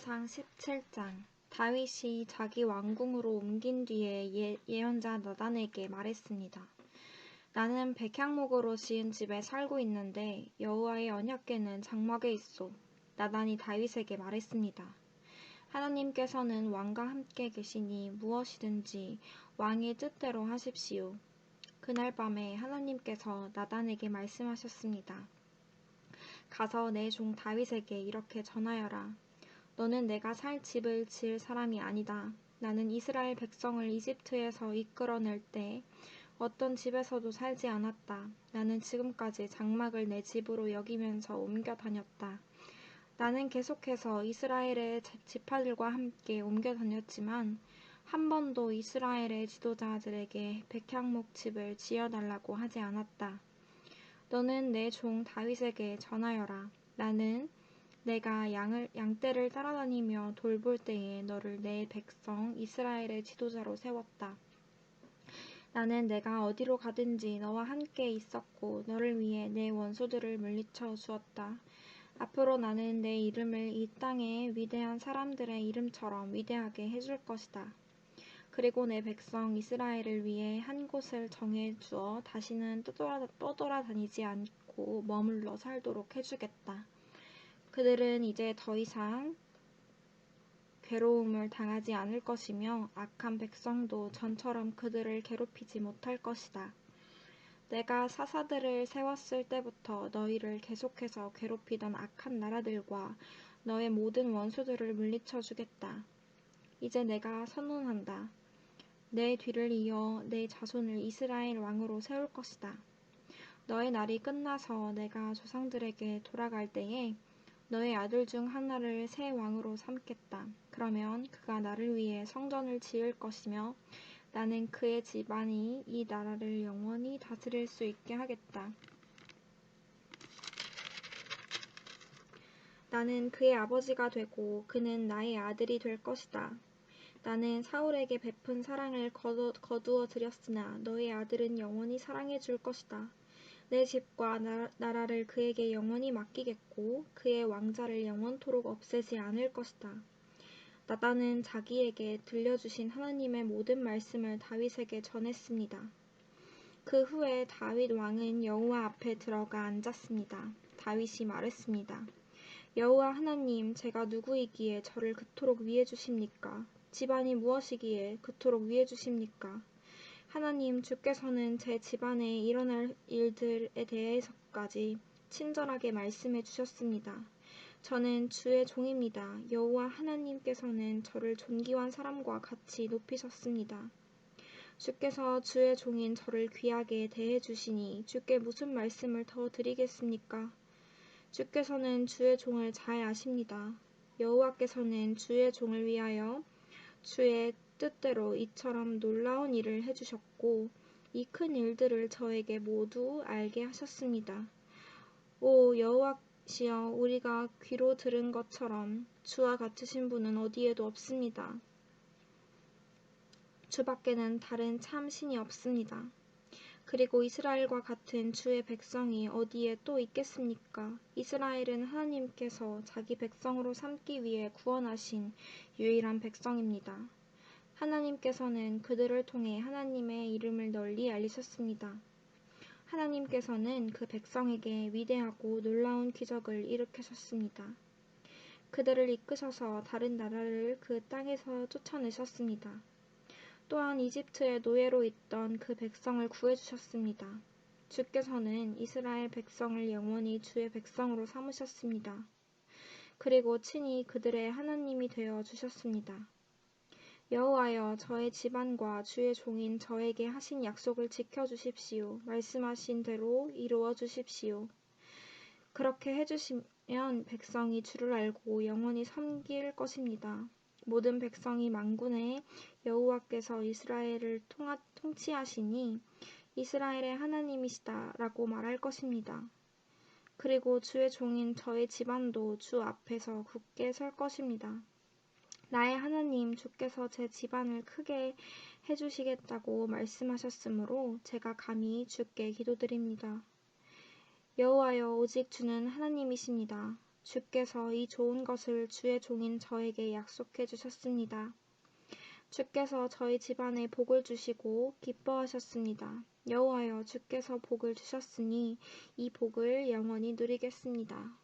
역대상 17장 다윗이 자기 왕궁으로 옮긴 뒤에 예, 예언자 나단에게 말했습니다. 나는 백향목으로 지은 집에 살고 있는데 여호와의 언약궤는 장막에 있소. 나단이 다윗에게 말했습니다. 하나님께서는 왕과 함께 계시니 무엇이든지 왕의 뜻대로 하십시오. 그날 밤에 하나님께서 나단에게 말씀하셨습니다. 가서 내 종 다윗에게 이렇게 전하여라. 너는 내가 살 집을 지을 사람이 아니다. 나는 이스라엘 백성을 이집트에서 이끌어낼 때 어떤 집에서도 살지 않았다. 나는 지금까지 장막을 내 집으로 여기면서 옮겨 다녔다. 나는 계속해서 이스라엘의 지파들과 함께 옮겨 다녔지만 한 번도 이스라엘의 지도자들에게 백향목 집을 지어달라고 하지 않았다. 너는 내 종 다윗에게 전하여라. 나는 내가 양을, 양떼를 따라다니며 돌볼 때에 너를 내 백성 이스라엘의 지도자로 세웠다. 나는 내가 어디로 가든지 너와 함께 있었고 너를 위해 내 원수들을 물리쳐 주었다. 앞으로 나는 내 이름을 이 땅의 위대한 사람들의 이름처럼 위대하게 해줄 것이다. 그리고 내 백성 이스라엘을 위해 한 곳을 정해 주어 다시는 떠돌아, 떠돌아다니지 않고 머물러 살도록 해주겠다. 그들은 이제 더 이상 괴로움을 당하지 않을 것이며 악한 백성도 전처럼 그들을 괴롭히지 못할 것이다. 내가 사사들을 세웠을 때부터 너희를 계속해서 괴롭히던 악한 나라들과 너의 모든 원수들을 물리쳐 주겠다. 이제 내가 선언한다. 내 뒤를 이어 내 자손을 이스라엘 왕으로 세울 것이다. 너의 날이 끝나서 내가 조상들에게 돌아갈 때에 너의 아들 중 하나를 새 왕으로 삼겠다. 그러면 그가 나를 위해 성전을 지을 것이며 나는 그의 집안이 이 나라를 영원히 다스릴 수 있게 하겠다. 나는 그의 아버지가 되고 그는 나의 아들이 될 것이다. 나는 사울에게 베푼 사랑을 거두, 거두어 드렸으나 너의 아들은 영원히 사랑해 줄 것이다. 내 집과 나라, 를 그에게 영원히 맡기겠고 그의 왕자를 영원토록 없애지 않을 것이다. 나단은 자기에게 들려주신 하나님의 모든 말씀을 다윗에게 전했습니다. 그 후에 다윗 왕은 여호와 앞에 들어가 앉았습니다. 다윗이 말했습니다. 여호와 하나님, 제가 누구이기에 저를 그토록 위해 주십니까? 집안이 무엇이기에 그토록 위해 주십니까? 하나님 주께서는 제 집안에 일어날 일들에 대해서까지 친절하게 말씀해 주셨습니다. 저는 주의 종입니다. 여호와 하나님께서는 저를 존귀한 사람과 같이 높이셨습니다. 주께서 주의 종인 저를 귀하게 대해 주시니 주께 무슨 말씀을 더 드리겠습니까? 주께서는 주의 종을 잘 아십니다. 여호와께서는 주의 종을 위하여 주의 뜻대로 이처럼 놀라운 일을 해주셨고 이 큰 일들을 저에게 모두 알게 하셨습니다. 오 여호와시여 우리가 귀로 들은 것처럼 주와 같으신 분은 어디에도 없습니다. 주밖에는 다른 참 신이 없습니다. 그리고 이스라엘과 같은 주의 백성이 어디에 또 있겠습니까? 이스라엘은 하나님께서 자기 백성으로 삼기 위해 구원하신 유일한 백성입니다. 하나님께서는 그들을 통해 하나님의 이름을 널리 알리셨습니다. 하나님께서는 그 백성에게 위대하고 놀라운 기적을 일으키셨습니다. 그들을 이끄셔서 다른 나라를 그 땅에서 쫓아내셨습니다. 또한 이집트의 노예로 있던 그 백성을 구해주셨습니다. 주께서는 이스라엘 백성을 영원히 주의 백성으로 삼으셨습니다. 그리고 친히 그들의 하나님이 되어 주셨습니다. 여호와여 저의 집안과 주의 종인 저에게 하신 약속을 지켜 주십시오. 말씀하신 대로 이루어 주십시오. 그렇게 해 주시면 백성이 주를 알고 영원히 섬길 것입니다. 모든 백성이 망군의 여호와께서 이스라엘을 통하, 통치하시니 이스라엘의 하나님이시다라고 말할 것입니다. 그리고 주의 종인 저의 집안도 주 앞에서 굳게 설 것입니다. 나의 하나님 주께서 제 집안을 크게 해주시겠다고 말씀하셨으므로 제가 감히 주께 기도드립니다. 여호와여 오직 주는 하나님이십니다. 주께서 이 좋은 것을 주의 종인 저에게 약속해 주셨습니다. 주께서 저희 집안에 복을 주시고 기뻐하셨습니다. 여호와여 주께서 복을 주셨으니 이 복을 영원히 누리겠습니다.